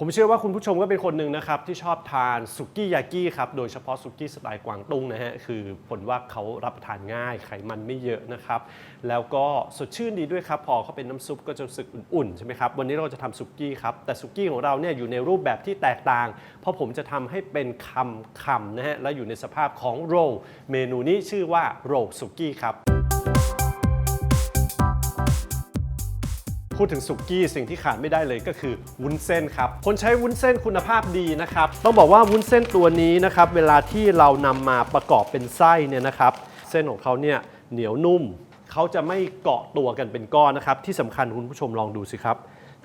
ผมเชื่อว่าคุณผู้ชมก็เป็นคนหนึ่งนะครับที่ชอบทานสุกี้ยากิครับโดยเฉพาะสุกี้สไตล์กวางตุ้งนะฮะคือผลว่าเขารับประทานง่ายไขมันไม่เยอะนะครับแล้วก็สดชื่นดีด้วยครับพอเขาเป็นน้ำซุปก็จะรู้สึกอุ่นๆใช่ไหมครับวันนี้เราจะทำสุกี้ครับแต่สุกี้ของเราเนี่ยอยู่ในรูปแบบที่แตกต่าง เพราะผมจะทำให้เป็นคำคำนะฮะและอยู่ในสภาพของโรเมนูนี้ชื่อว่าโรสุกี้ครับ พูดถึงสุกี้สิ่งที่ขาดไม่ได้เลยก็คือวุ้นเส้นครับ คนใช้วุ้นเส้นคุณภาพดีนะครับ ต้องบอกว่าวุ้นเส้นตัวนี้นะครับเวลาที่เรานำมาประกอบเป็นไส้เนี่ยนะครับ เส้นของเขาเนี่ยเหนียวนุ่มเขาจะไม่เกาะตัวกันเป็นก้อนนะครับ ที่สำคัญคุณผู้ชมลองดูสิครับ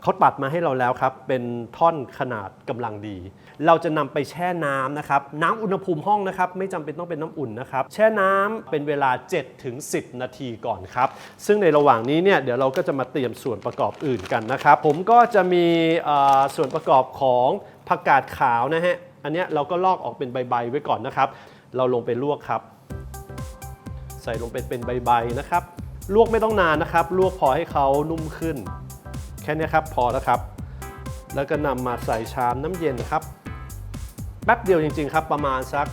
เขาตัดมาให้เราแล้วครับ เป็นท่อนขนาดกำลังดี เราจะนำไปแช่น้ำนะครับ น้ำอุณหภูมิห้องนะครับ ไม่จำเป็นต้องเป็นน้ำอุ่นนะครับ แช่น้ำเป็นเวลา7ถึง10 นาทีก่อนครับ ซึ่งในระหว่างนี้เนี่ยเดี๋ยวเราก็จะมาเตรียมส่วนประกอบอื่นกันนะครับ ผมก็จะมีส่วนประกอบของผักกาดขาวนะฮะ อันเนี้ยเราก็ลอกออกเป็นใบๆไว้ก่อนนะครับ เราลงไปลวกครับ ใส่ลงเป็นเป็นใบๆนะครับ ลวกไม่ต้องนานนะครับ ลวกพอให้เขานุ่มขึ้น แค่นี้ครับพอแล้วครับ แล้วก็นำมาใส่ชามน้ำเย็นครับ แป๊บเดียวจริง ๆ ครับ ประมาณสัก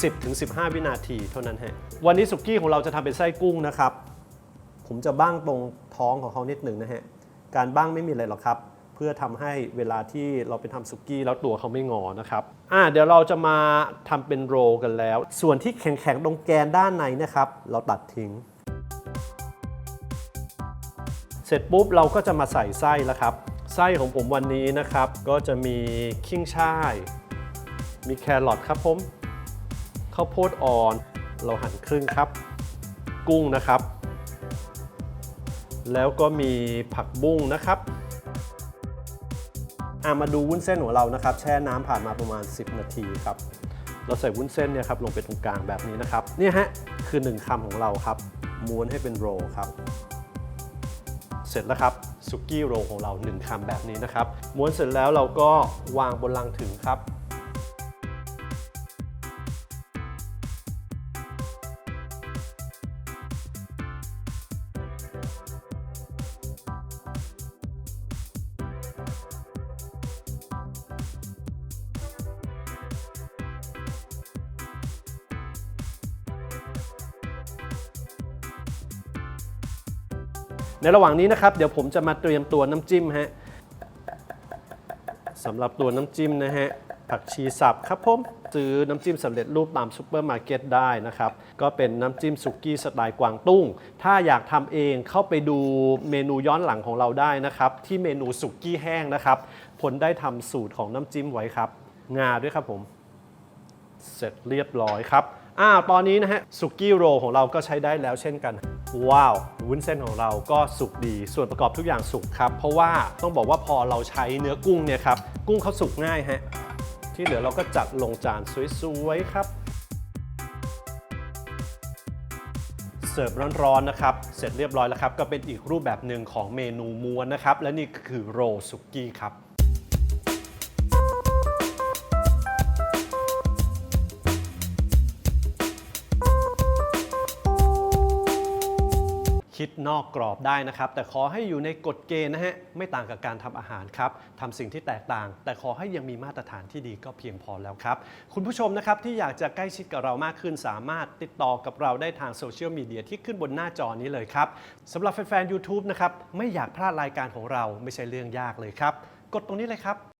10-15 วินาทีเท่านั้นฮะวันนี้สุกี้ของเราจะทำเป็นไส้กุ้งนะครับ ผมจะบ้างตรงท้องของเขานิดหนึ่งนะฮะการบ้างไม่มีอะไรหรอกครับ เพื่อทำให้เวลาที่เราไปทำสุกี้แล้วตัวเขาไม่งอนะครับอ่าเดี๋ยวเราจะมาทำเป็นโรกันแล้ว ส่วนที่แข็งๆตรงแกนด้านในนะครับ เราตัดทิ้ง เสร็จปุ๊บเราก็จะมาใส่ไส้แล้วครับ ไส้ของผมวันนี้นะครับ ก็จะมีขิ้งช่าย มีแครอทครับผมข้าวโพดอ่อนเราหั่นครึ่งครับ กุ้งนะครับ แล้วก็มีผักบุ้งนะครับอะมาดูวุ้นเส้นของเรานะครับ แช่น้ำผ่านมาประมาณ 10 นาทีครับ เราใส่วุ้นเส้นเนี่ยครับลงไปตรงกลางแบบนี้นะครับ เนี่ยฮะคือ 1คำของเราครับ ม้วนให้เป็นโรลครับ สร็จแล้วครับสุกี้โรของเรา1คำแบบนี้นะครับม้วนเสร็จแล้วเราก็วางบนลังถึงครับ ในระหว่างนี้นะครับ เดี๋ยวผมจะมาเตรียมตัวน้ำจิ้มฮะสำหรับตัวน้ำจิ้มนะฮะผักชีสับครับผมซื้อน้ำจิ้มสำเร็จรูปตามซูเปอร์มาร์เก็ตได้นะครับ ก็เป็นน้ำจิ้มสุกี้สไตล์กวางตุ้ง ถ้าอยากทำเองเข้าไปดูเมนูย้อนหลังของเราได้นะครับ ที่เมนูสุกี้แห้งนะครับผลได้ทำสูตรของน้ำจิ้มไว้ครับ งาด้วยครับผม เสร็จเรียบร้อยครับอ้าตอนนี้นะฮะสุกี้โรลของเราก็ใช้ได้แล้วเช่นกัน ว้าววุ้นเส้นของเราก็สุกดีส่วนประกอบทุกอย่างสุกครับ เพราะว่าต้องบอกว่าพอเราใช้เนื้อกุ้งเนี่ยครับกุ้งเขาสุกง่ายฮะที่เหลือเราก็จัดลงจานสวยๆครับเสิร์ฟร้อนๆนะครับ เสร็จเรียบร้อยแล้วครับ ก็เป็นอีกรูปแบบหนึ่งของเมนูม้วนนะครับ และนี่คือโรสุกี้ครับ คิดนอกกรอบได้นะครับ แต่ขอให้อยู่ในกฎเกณฑ์นะฮะไม่ต่างกับการทำอาหารครับทำสิ่งที่แตกต่าง แต่ขอให้ยังมีมาตรฐานที่ดีก็เพียงพอแล้วครับ คุณผู้ชมนะครับที่อยากจะใกล้ชิดกับเรามากขึ้น สามารถติดต่อกับเราได้ทางโซเชียลมีเดียที่ขึ้นบนหน้าจอนี้เลยครับสำหรับแฟนๆ YouTube นะครับไม่อยากพลาดรายการของเราไม่ใช่เรื่องยากเลยครับ กดตรงนี้เลยครับ